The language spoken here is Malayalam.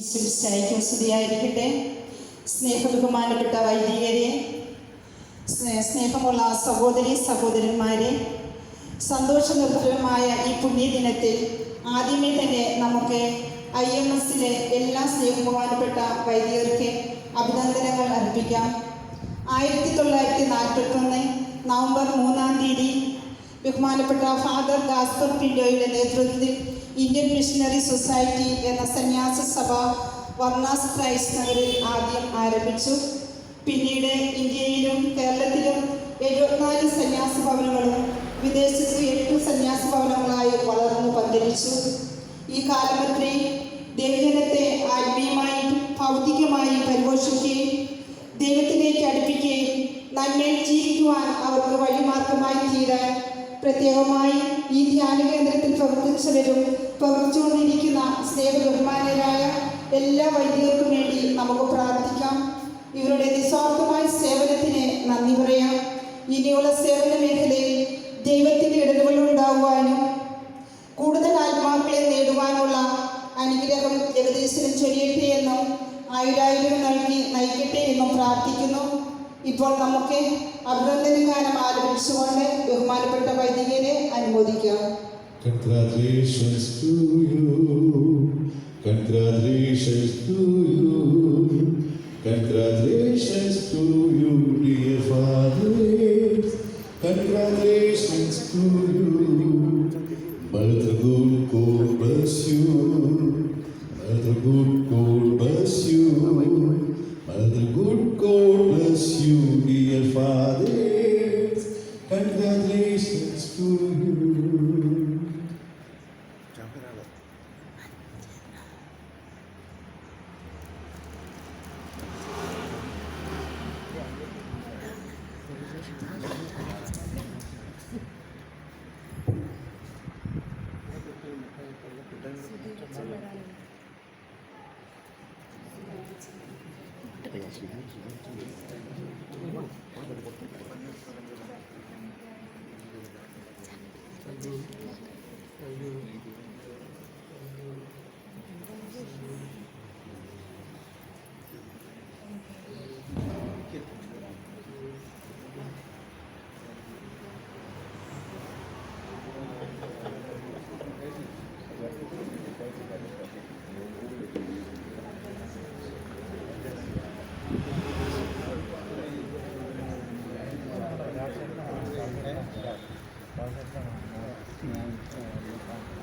ഈശ്വരിച്ചായിരിക്കും സ്തുതിയായിരിക്കട്ടെ. സ്നേഹബഹുമാനപ്പെട്ട വൈദികരെ സ്നേ- സ്നേഹമുള്ള സഹോദരി സഹോദരന്മാരെ സന്തോഷനിർഭരമായ ഈ പുണ്യദിനത്തിൽ ആദ്യമേ തന്നെ നമുക്ക് ഐ എം എസിലെ എല്ലാ സ്നേഹബഹുമാനപ്പെട്ട വൈദികർക്ക് അഭിനന്ദനങ്ങൾ അർപ്പിക്കാം. ആയിരത്തി തൊള്ളായിരത്തി നാൽപ്പത്തൊന്ന് നവംബർ മൂന്നാം തീയതി ബഹുമാനപ്പെട്ട ഫാദർ ഗാസ്പർ പിൻഡോയുടെ നേതൃത്വത്തിൽ ഇന്ത്യൻ മിഷണറി സൊസൈറ്റി എന്ന സന്യാസ സഭ വർണാസ് ക്രൈസ്റ്റ് നഗറിൽ ആദ്യം ആരംഭിച്ചു. പിന്നീട് ഇന്ത്യയിലും കേരളത്തിലും എഴുപത്തിനാല് സന്യാസ ഭവനങ്ങളും വിദേശത്ത് എട്ട് സന്യാസ ഭവനങ്ങളായി വളർന്നു പന്തലിച്ചു. ഈ കാലഘട്ടത്തിൽ ദൈവജനത്തെ ആത്മീയമായും ഭൗതികമായും പരിപോഷിക്കുകയും ദൈവത്തിലേക്ക് അടുപ്പിക്കുകയും നന്മയിൽ ജീവിക്കുവാൻ അവർക്ക് വഴിമാർഗമായി തീരാൻ പ്രത്യേകമായി ഈ ധ്യാന കേന്ദ്രത്തിൽ പ്രവർത്തിച്ചവരും പ്രവർത്തിച്ചുകൊണ്ടിരിക്കുന്ന സ്നേഹ ബഹുമാനരായ എല്ലാ വൈദികർക്കും വേണ്ടി നമുക്ക് പ്രാർത്ഥിക്കാം. ഇവരുടെ നിസ്വാർത്ഥമായ സേവനത്തിന് നന്ദി പറയാം. ഇനിയുള്ള സേവന മേഖലയിൽ ദൈവത്തിന്റെ ഇടപെടൽ ഉണ്ടാകുവാനും കൂടുതൽ ആത്മാക്കളെ നേടുവാനുള്ള അനുഗ്രഹം ജഗദീശ്വരം ചൊരിയട്ടെ എന്നും ആയിരായിരം നൽകി നയിക്കട്ടെ എന്നും പ്രാർത്ഥിക്കുന്നു. ഇപ്പോൾ നമുക്ക് അഭിനന്ദന ഗാനം ബഹുമാനപ്പെട്ട വൈദികരെ അനുമോദിക്കാം. Congratulations to you. Congratulations to you. Congratulations to you, dear father. Congratulations to you. Mother good God bless you. Mother good God bless you. Mother good God bless you, dear father. Congratulations to you. Thank you. 然后再上楼，四楼，再往里。